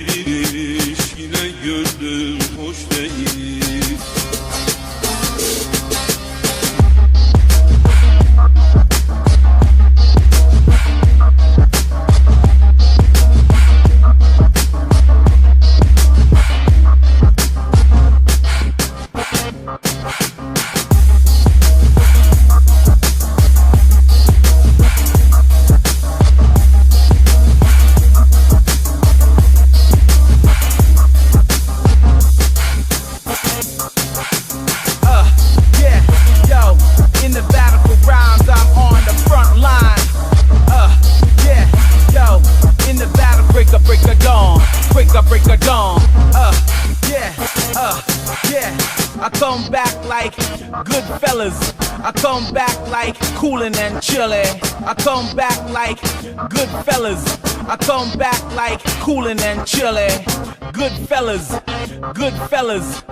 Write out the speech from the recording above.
You. quicker break a dawn. Uh, yeah, uh, yeah. I come back like good fellas. I come back like coolin' and chillin'. I come back like good fellas. I come back like coolin' and chillin'. Good fellas, good fellas.